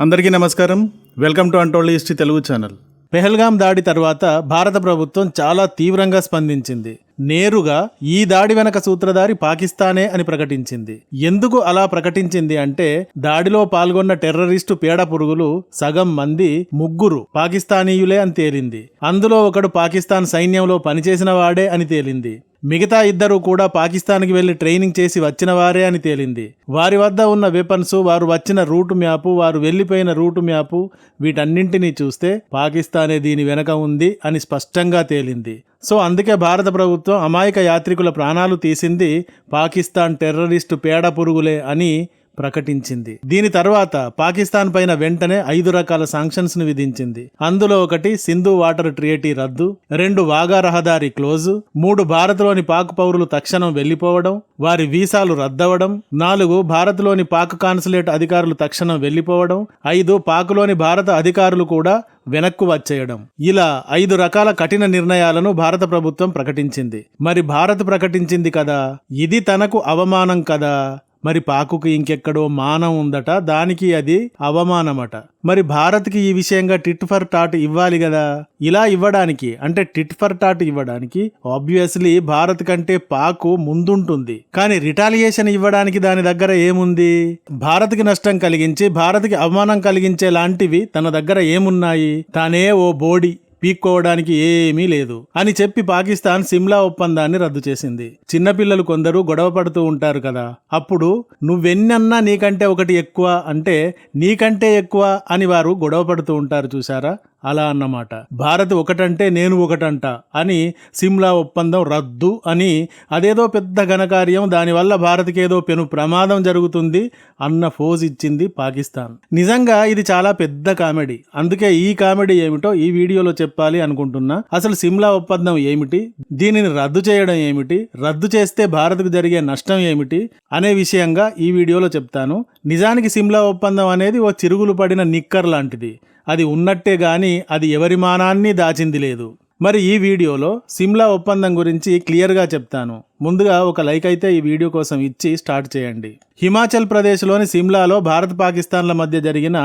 అందరికీ నమస్కారం. Welcome to అంటోళ్ళ హిస్టరీ తెలుగు ఛానల్. పెహల్గాం దాడి తర్వాత భారత ప్రభుత్వం చాలా తీవ్రంగా స్పందించింది. నేరుగా ఈ దాడి వెనక సూత్రధారి పాకిస్తానే అని ప్రకటించింది. ఎందుకు అలా ప్రకటించింది అంటే దాడిలో పాల్గొన్న టెర్రరిస్టు పేడ పురుగులు సగం మంది ముగ్గురు పాకిస్తానీయులే అని తేలింది. అందులో ఒకడు పాకిస్తాన్ సైన్యంలో పనిచేసిన వాడే అని తేలింది. మిగతా ఇద్దరు కూడా పాకిస్తాన్కి వెళ్ళి ట్రైనింగ్ చేసి వచ్చిన వారే అని తేలింది. వారి వద్ద ఉన్న వెపన్స్ వారు వచ్చిన రూటు మ్యాపు వారు వెళ్ళిపోయిన రూటు మ్యాపు వీటన్నింటినీ చూస్తే పాకిస్తానే దీని వెనక ఉంది అని స్పష్టంగా తేలింది. సో అందుకే భారత ప్రభుత్వం అమాయక యాత్రికుల ప్రాణాలు తీసింది పాకిస్తాన్ టెర్రరిస్టు పేడ పురుగులే అని ప్రకటించింది. దీని తర్వాత పాకిస్తాన్ పైన వెంటనే ఐదు రకాల సాంక్షన్స్ను విధించింది. అందులో ఒకటి సింధు వాటర్ ట్రియేటీ రద్దు రెండు వాగా రహదారి క్లోజు మూడు భారత్లోని పాక్ పౌరులు తక్షణం వెళ్ళిపోవడం వారి వీసాలు రద్దవడం నాలుగు భారత్లోని పాక్ కాన్సులేట్ అధికారులు తక్షణం వెళ్ళిపోవడం ఐదు పాక్లోని భారత అధికారులు కూడా వెనక్కు వచ్చేయడం. ఇలా ఐదు రకాల కఠిన నిర్ణయాలను భారత ప్రభుత్వం ప్రకటించింది. మరి భారత్ ప్రకటించింది కదా? ఇది తనకు అవమానం కదా? మరి పాకుకు ఇంకెక్కడో మానం ఉందట దానికి అది అవమానమట. మరి భారత్కి ఈ విషయంగా టిట్ ఫర్ టాట్ ఇవ్వాలి కదా ఇలా ఇవ్వడానికి అంటే టిట్ ఫర్ టాట్ ఇవ్వడానికి ఆబ్వియస్లీ భారత్ కంటే పాకు ముందుంటుంది. కానీ రిటాలియేషన్ ఇవ్వడానికి దాని దగ్గర ఏముంది? భారత్కి నష్టం కలిగించి భారత్కి అవమానం కలిగించే లాంటివి తన దగ్గర ఏమున్నాయి? తానే ఓ బోడీ. పీక్కోవడానికి ఏమీ లేదు అని చెప్పి పాకిస్తాన్ సిమ్లా ఒప్పందాన్ని రద్దు చేసింది. చిన్నపిల్లలు కొందరు గొడవ పడుతూ ఉంటారు కదా. అప్పుడు నువ్వెన్నన్నా నీకంటే ఒకటి ఎక్కువ అంటే నీకంటే ఎక్కువ అని వారు గొడవ పడుతూ ఉంటారు చూసారా అలా అన్నమాట. భారత్ ఒకటంటే నేను ఒకటంట అని సిమ్లా ఒప్పందం రద్దు అని అదేదో పెద్ద ఘనకార్యం దానివల్ల భారత్కి ఏదో పెను ప్రమాదం జరుగుతుంది అన్న ఫోజ్ ఇచ్చింది పాకిస్తాన్. నిజంగా ఇది చాలా పెద్ద కామెడీ. అందుకే ఈ కామెడీ ఏమిటో ఈ వీడియోలో చెప్పాలి అనుకుంటున్నా. అసలు సిమ్లా ఒప్పందం ఏమిటి? దీనిని రద్దు చేయడం ఏమిటి? రద్దు చేస్తే భారత్కు జరిగే నష్టం ఏమిటి? అనే విషయంగా ఈ వీడియోలో చెప్తాను. నిజానికి సిమ్లా ఒప్పందం అనేది ఓ చిరుగులు పడిన నిక్కర్ లాంటిది. అది ఉన్నట్టే గాని అది ఎవరి మానాన్ని దాచింది లేదు. మరి ఈ వీడియోలో సిమ్లా ఒప్పందం గురించి క్లియర్గా చెప్తాను. ముందుగా ఒక లైక్ అయితే ఈ వీడియో కోసం ఇచ్చి స్టార్ట్ చేయండి. హిమాచల్ ప్రదేశ్లోని సిమ్లాలో భారత్ పాకిస్తాన్ల మధ్య జరిగిన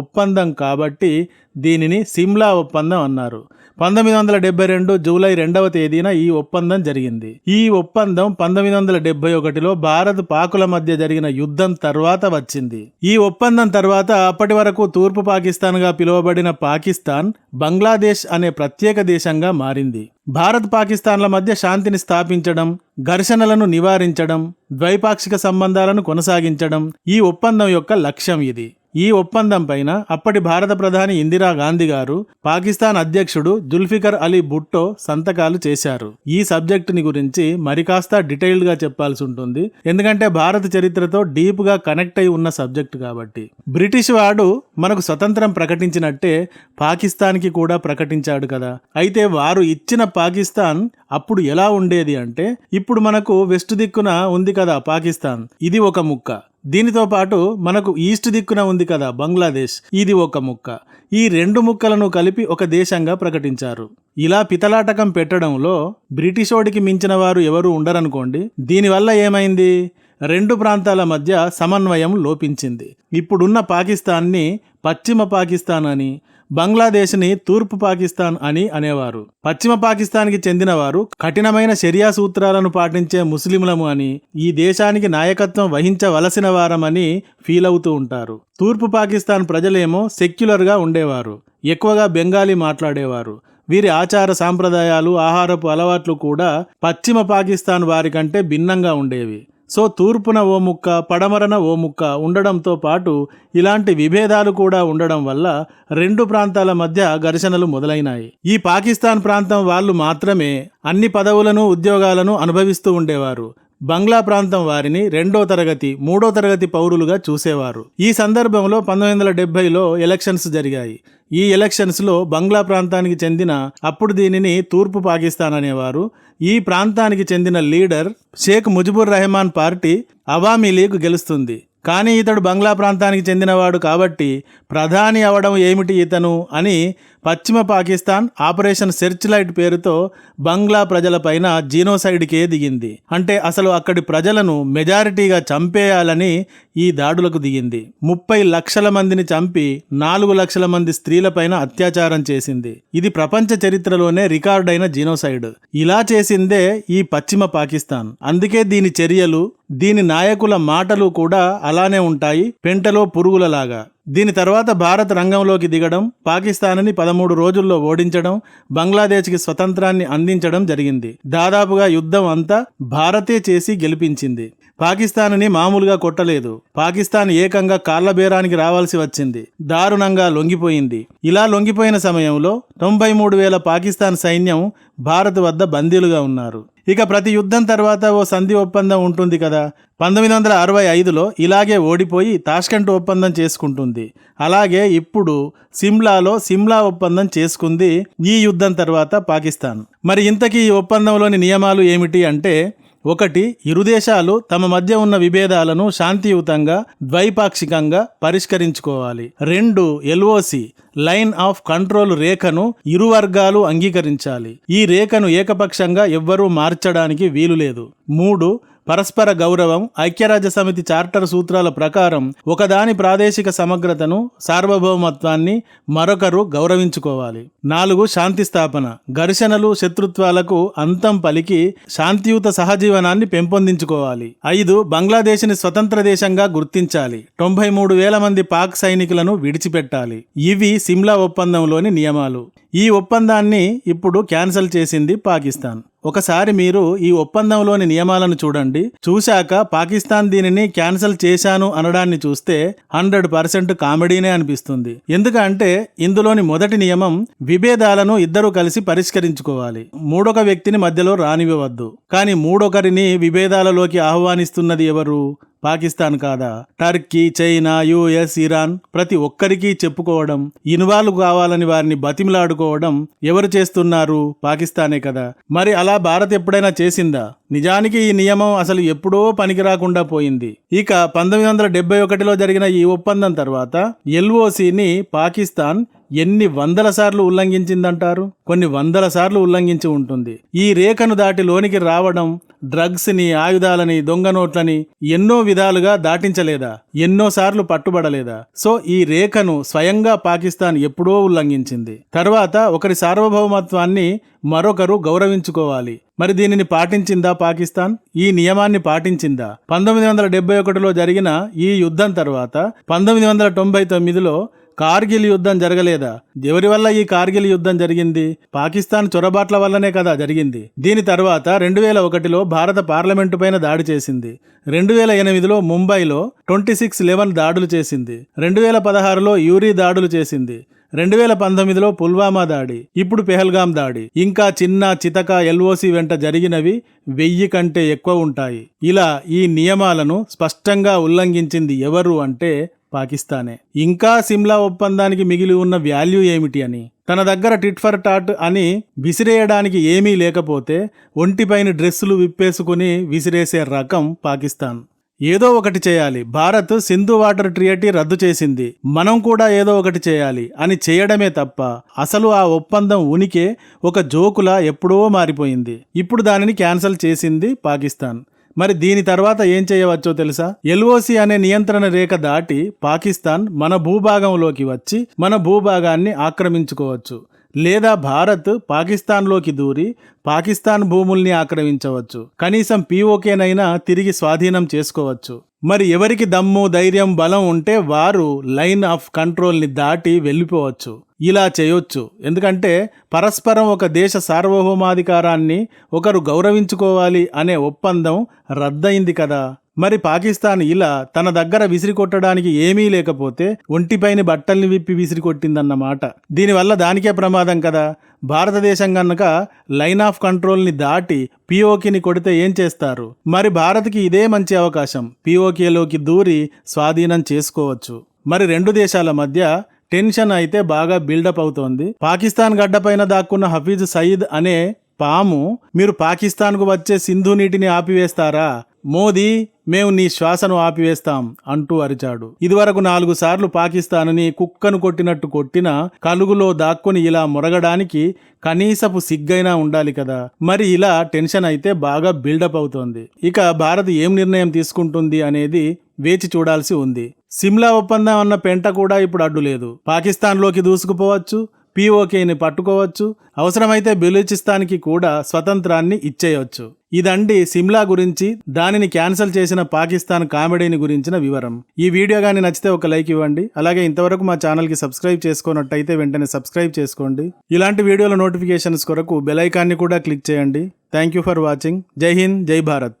ఒప్పందం కాబట్టి దీనిని సిమ్లా ఒప్పందం అన్నారు. పంతొమ్మిది వందల డెబ్బై రెండు జూలై రెండవ తేదీన ఈ ఒప్పందం జరిగింది. ఈ ఒప్పందం పంతొమ్మిది వందల డెబ్బై ఒకటిలో భారత్ పాకుల మధ్య జరిగిన యుద్ధం తర్వాత వచ్చింది. ఈ ఒప్పందం తర్వాత అప్పటి వరకు తూర్పు పాకిస్తాన్గా పిలువబడిన పాకిస్తాన్ బంగ్లాదేశ్ అనే ప్రత్యేక దేశంగా మారింది. భారత్ పాకిస్తాన్ల మధ్య శాంతిని స్థాపించడం ఘర్షణలను నివారించడం ద్వైపాక్షిక సంబంధాలను కొనసాగించడం ఈ ఒప్పందం యొక్క లక్ష్యం ఇది. ఈ ఒప్పందం పైన అప్పటి భారత ప్రధాని ఇందిరా గాంధీ గారు పాకిస్తాన్ అధ్యక్షుడు జుల్ఫికర్ అలీ భుట్టో సంతకాలు చేశారు. ఈ సబ్జెక్టుని గురించి మరి కాస్త చెప్పాల్సి ఉంటుంది. ఎందుకంటే భారత చరిత్రతో డీప్గా కనెక్ట్ అయి ఉన్న సబ్జెక్ట్ కాబట్టి. బ్రిటిష్ వాడు మనకు స్వతంత్రం ప్రకటించినట్టే పాకిస్తాన్కి కూడా ప్రకటించాడు కదా. అయితే వారు ఇచ్చిన పాకిస్తాన్ అప్పుడు ఎలా ఉండేది అంటే ఇప్పుడు మనకు వెస్ట్ దిక్కున ఉంది కదా పాకిస్తాన్. ఇది ఒక ముక్క. దీనితో పాటు మనకు ఈస్ట్ దిక్కున ఉంది కదా బంగ్లాదేశ్. ఇది ఒక ముక్క. ఈ రెండు ముక్కలను కలిపి ఒక దేశంగా ప్రకటించారు. ఇలా పితలాటకం పెట్టడంలో బ్రిటిషోడికి మించిన వారు ఎవరు ఉండరనుకోండి దీనివల్ల ఏమైంది? రెండు ప్రాంతాల మధ్య సమన్వయం లోపించింది. ఇప్పుడున్న పాకిస్తాన్ని పశ్చిమ పాకిస్తాన్ అని బంగ్లాదేశ్ని తూర్పు పాకిస్తాన్ అని అనేవారు. పశ్చిమ పాకిస్తాన్కి చెందినవారు కఠినమైన షరియా సూత్రాలను పాటించే ముస్లింలము అని ఈ దేశానికి నాయకత్వం వహించవలసిన వారమని ఫీల్ అవుతూ ఉంటారు. తూర్పు పాకిస్తాన్ ప్రజలేమో సెక్యులర్గా ఉండేవారు. ఎక్కువగా బెంగాలీ మాట్లాడేవారు. వీరి ఆచార సాంప్రదాయాలు ఆహారపు అలవాట్లు కూడా పశ్చిమ పాకిస్తాన్ వారి కంటే భిన్నంగా ఉండేవి. సో తూర్పున ఓ ముక్క పడమరన ఓ ముక్క ఉండడంతో పాటు ఇలాంటి విభేదాలు కూడా ఉండడం వల్ల రెండు ప్రాంతాల మధ్య ఘర్షణలు మొదలైనాయి. ఈ పాకిస్తాన్ ప్రాంతం వాళ్ళు మాత్రమే అన్ని పదవులను ఉద్యోగాలను అనుభవిస్తూ ఉండేవారు. బంగ్లా ప్రాంతం వారిని రెండో తరగతి మూడో తరగతి పౌరులుగా చూసేవారు. ఈ సందర్భంలో పంతొమ్మిది వందల డెబ్బైలో ఎలక్షన్స్ జరిగాయి. ఈ ఎలక్షన్స్లో బంగ్లా ప్రాంతానికి చెందిన అప్పుడు దీనిని తూర్పు పాకిస్తాన్ అనేవారు. ఈ ప్రాంతానికి చెందిన లీడర్ షేక్ ముజిబుర్ రెహమాన్ పార్టీ అవామీ లీగ్ గెలుస్తుంది. కానీ ఇతడు బంగ్లా ప్రాంతానికి చెందినవాడు కాబట్టి ప్రధాని అవడం ఏమిటి ఇతను అని పశ్చిమ పాకిస్తాన్ ఆపరేషన్ సెర్చ్ లైట్ పేరుతో బంగ్లా ప్రజలపైన జీనోసైడ్కే దిగింది. అంటే అసలు అక్కడి ప్రజలను మెజారిటీగా చంపేయాలని ఈ దాడులకు దిగింది. ముప్పై లక్షల మందిని చంపి నాలుగు లక్షల మంది స్త్రీలపైన అత్యాచారం చేసింది. ఇది ప్రపంచ చరిత్రలోనే రికార్డైన జీనోసైడ్. ఇలా చేసిందే ఈ పశ్చిమ పాకిస్తాన్. అందుకే దీని చర్యలు దీని నాయకుల మాటలు కూడా అలానే ఉంటాయి పెంటలో పురుగులలాగా. దీని తర్వాత భారత్ రంగంలోకి దిగడం పాకిస్తాన్ని పదమూడు రోజుల్లో ఓడించడం బంగ్లాదేశ్కి స్వతంత్రాన్ని అందించడం జరిగింది. దాదాపుగా యుద్ధం అంతా భారతే చేసి గెలిపించింది. పాకిస్తాన్ని మామూలుగా కొట్టలేదు. పాకిస్తాన్ ఏకంగా కాళ్ళబేరానికి రావాల్సి వచ్చింది. దారుణంగా లొంగిపోయింది. ఇలా లొంగిపోయిన సమయంలో తొంభై మూడు వేల పాకిస్తాన్ సైన్యం భారత్ వద్ద బందీలుగా ఉన్నారు. ఇక ప్రతి యుద్ధం తర్వాత ఓ సంధి ఒప్పందం ఉంటుంది కదా. పంతొమ్మిది వందల అరవై ఐదులో ఇలాగే ఓడిపోయి తాష్కెంట్ ఒప్పందం చేసుకుంటుంది. అలాగే ఇప్పుడు సిమ్లాలో సిమ్లా ఒప్పందం చేసుకుంది ఈ యుద్ధం తర్వాత పాకిస్తాన్. మరి ఇంతకీ ఈ ఒప్పందంలోని నియమాలు ఏమిటి అంటే ఒకటి ఇరు దేశాలు తమ మధ్య ఉన్న విభేదాలను శాంతియుతంగా ద్వైపాక్షికంగా పరిష్కరించుకోవాలి. రెండు ఎల్ఓసి లైన్ ఆఫ్ కంట్రోల్ రేఖను ఇరు వర్గాలు అంగీకరించాలి. ఈ రేఖను ఏకపక్షంగా ఎవ్వరూ మార్చడానికి వీలు లేదు మూడు పరస్పర గౌరవం ఐక్యరాజ్య సమితి చార్టర్ సూత్రాల ప్రకారం ఒకదాని ప్రాదేశిక సమగ్రతను సార్వభౌమత్వాన్ని మరొకరు గౌరవించుకోవాలి. నాలుగు శాంతి స్థాపన. ఘర్షణలు శత్రుత్వాలకు అంతం పలికి శాంతియుత సహజీవనాన్ని పెంపొందించుకోవాలి. ఐదు బంగ్లాదేశ్ని స్వతంత్ర దేశంగా గుర్తించాలి. తొంభై మూడు వేల మంది పాక్ సైనికులను విడిచిపెట్టాలి. ఇవి సిమ్లా ఒప్పందంలోని నియమాలు. ఈ ఒప్పందాన్ని ఇప్పుడు క్యాన్సిల్ చేసింది పాకిస్తాన్. ఒకసారి మీరు ఈ ఒప్పందంలోని నియమాలను చూడండి. చూశాక పాకిస్తాన్ దీనిని క్యాన్సిల్ చేశాను అనడాన్ని చూస్తే హండ్రెడ్ పర్సెంట్ కామెడీనే అనిపిస్తుంది. ఎందుకంటే ఇందులోని మొదటి నియమం విభేదాలను ఇద్దరూ కలిసి పరిష్కరించుకోవాలి. మూడొక వ్యక్తిని మధ్యలో రానివ్వవద్దు. కానీ మూడొకరిని విభేదాలలోకి ఆహ్వానిస్తున్నది ఎవరు? పాకిస్తాన్ కాదా? టర్కీ చైనా యుఎస్ ఇరాన్ ప్రతి ఒక్కరికి చెప్పుకోవడం ఇన్వాల్వ్ కావాలని వారిని బతిమిలాడుకోవడం ఎవరు చేస్తున్నారు? పాకిస్తానే కదా. మరి అలా భారత్ ఎప్పుడైనా చేసిందా? నిజానికి ఈ నియమం అసలు ఎప్పుడో పనికి రాకుండా పోయింది. ఇక పంతొమ్మిది వందల డెబ్బై ఒకటిలో జరిగిన ఈ ఒప్పందం తర్వాత ఎల్ఓసిని పాకిస్తాన్ ఎన్ని వందల సార్లు ఉల్లంఘించిందంటారు? కొన్ని వందల సార్లు ఉల్లంఘించి ఉంటుంది. ఈ రేఖను దాటి లోనికి రావడం డ్రగ్స్ని ఆయుధాలని దొంగ నోట్లని ఎన్నో విధాలుగా దాటించలేదా? ఎన్నో సార్లు పట్టుబడలేదా? సో ఈ రేఖను స్వయంగా పాకిస్తాన్ ఎప్పుడో ఉల్లంఘించింది. తర్వాత ఒకరి సార్వభౌమత్వాన్ని మరొకరు గౌరవించుకోవాలి. మరి దీనిని పాటించిందా పాకిస్తాన్? ఈ నియమాన్ని పాటించిందా? పంతొమ్మిది వందల డెబ్బై ఒకటిలో జరిగిన ఈ యుద్ధం తర్వాత పంతొమ్మిది వందల తొంభై తొమ్మిదిలో కార్గిల్ యుద్ధం జరగలేదా? ఎవరి వల్ల ఈ కార్గిల్ యుద్ధం జరిగింది? పాకిస్తాన్ చొరబాట్ల వల్లనే కదా జరిగింది. దీని తర్వాత రెండు వేల ఒకటిలో భారత పార్లమెంటు పైన దాడి చేసింది. రెండు వేల ఎనిమిదిలో ముంబైలో ట్వంటీ సిక్స్ లెవెన్ దాడులు చేసింది. రెండు వేల పదహారులో యూరీ దాడులు చేసింది. రెండు వేల పంతొమ్మిదిలో పుల్వామా దాడి ఇప్పుడు పెహల్గాం దాడి. ఇంకా చిన్న చితక ఎల్ఓసి వెంట జరిగినవి వెయ్యి కంటే ఎక్కువ ఉంటాయి. ఇలా ఈ నియమాలను స్పష్టంగా ఉల్లంఘించింది ఎవరు అంటే పాకిస్తానే. ఇంకా సిమ్లా ఒప్పందానికి మిగిలి ఉన్న వాల్యూ ఏమిటి అని. తన దగ్గర టిట్ ఫర్ టాట్ అని విసిరేయడానికి ఏమీ లేకపోతే ఒంటిపైన డ్రెస్సులు విప్పేసుకుని విసిరేసే రకం పాకిస్తాన్. ఏదో ఒకటి చేయాలి. భారత్ సింధు వాటర్ ట్రియటీ రద్దు చేసింది. మనం కూడా ఏదో ఒకటి చేయాలి అని చేయడమే తప్ప అసలు ఆ ఒప్పందం ఉనికే ఒక జోకులా ఎప్పుడో మారిపోయింది. ఇప్పుడు దానిని క్యాన్సిల్ చేసింది పాకిస్తాన్. మరి దీని తర్వాత ఏం చేయవచ్చో తెలుసా? ఎల్ఓసి అనే నియంత్రణ రేఖ దాటి పాకిస్తాన్ మన భూభాగంలోకి వచ్చి మన భూభాగాన్ని ఆక్రమించుకోవచ్చు. లేదా భారత్ పాకిస్తాన్లోకి దూరి పాకిస్తాన్ భూముల్ని ఆక్రమించవచ్చు. కనీసం పీఓకేనైనా తిరిగి స్వాధీనం చేసుకోవచ్చు. మరి ఎవరికి దమ్ము ధైర్యం బలం ఉంటే వారు లైన్ ఆఫ్ కంట్రోల్ని దాటి వెళ్ళిపోవచ్చు. ఇలా చేయొచ్చు. ఎందుకంటే పరస్పరం ఒక దేశ సార్వభౌమాధికారాన్ని ఒకరు గౌరవించుకోవాలి అనే ఒప్పందం రద్దయింది కదా. మరి పాకిస్తాన్ ఇలా తన దగ్గర విసిరి కొట్టడానికి ఏమీ లేకపోతే ఒంటిపైన బట్టల్ని విప్పి విసిరి కొట్టిందన్నమాట దీనివల్ల దానికే ప్రమాదం కదా? భారతదేశం కనుక లైన్ ఆఫ్ కంట్రోల్ని దాటి పిఓకిని కొడితే ఏం చేస్తారు? మరి భారత్కి ఇదే మంచి అవకాశం. పిఓకేలోకి దూరి స్వాధీనం చేసుకోవచ్చు. మరి రెండు దేశాల మధ్య టెన్షన్ అయితే బాగా బిల్డప్ అవుతోంది. పాకిస్తాన్ గడ్డపైన దాక్కున్న హఫీజ్ సయీద్ అనే పాము మీరు పాకిస్తాన్కు వచ్చే సింధు నీటిని ఆపివేస్తారా? మోదీ మేము నీ శ్వాసను ఆపివేస్తాం అంటూ అరిచాడు. ఇదివరకు నాలుగు సార్లు పాకిస్తాన్ని కుక్కను కొట్టినట్టు కొట్టిన కలుగులో దాక్కుని ఇలా మురగడానికి కనీసపు సిగ్గైనా ఉండాలి కదా. మరి ఇలా టెన్షన్ అయితే బాగా బిల్డప్ అవుతోంది. ఇక భారత్ ఏం నిర్ణయం తీసుకుంటుంది అనేది వేచి చూడాల్సి ఉంది. సిమ్లా ఒప్పందం అన్న పెంట కూడా ఇప్పుడు అడ్డు లేదు. పాకిస్తాన్లోకి దూసుకుపోవచ్చు. పీఓకేని పట్టుకోవచ్చు అవసరమైతే బెలూచిస్తాన్కి కూడా స్వతంత్రాన్ని ఇచ్చేయొచ్చు. ఇదండి సిమ్లా గురించి దానిని క్యాన్సిల్ చేసిన పాకిస్తాన్ కామెడీని గురించిన వివరం. ఈ వీడియో కానీ నచ్చితే ఒక లైక్ ఇవ్వండి అలాగే ఇంతవరకు మా ఛానల్కి సబ్స్క్రైబ్ చేసుకున్నట్టయితే వెంటనే సబ్స్క్రైబ్ చేసుకోండి. ఇలాంటి వీడియోల నోటిఫికేషన్స్ కొరకు బెల్ ఐకాన్ని కూడా క్లిక్ చేయండి. Thank you for watching. Jai Hind Jai Bharat.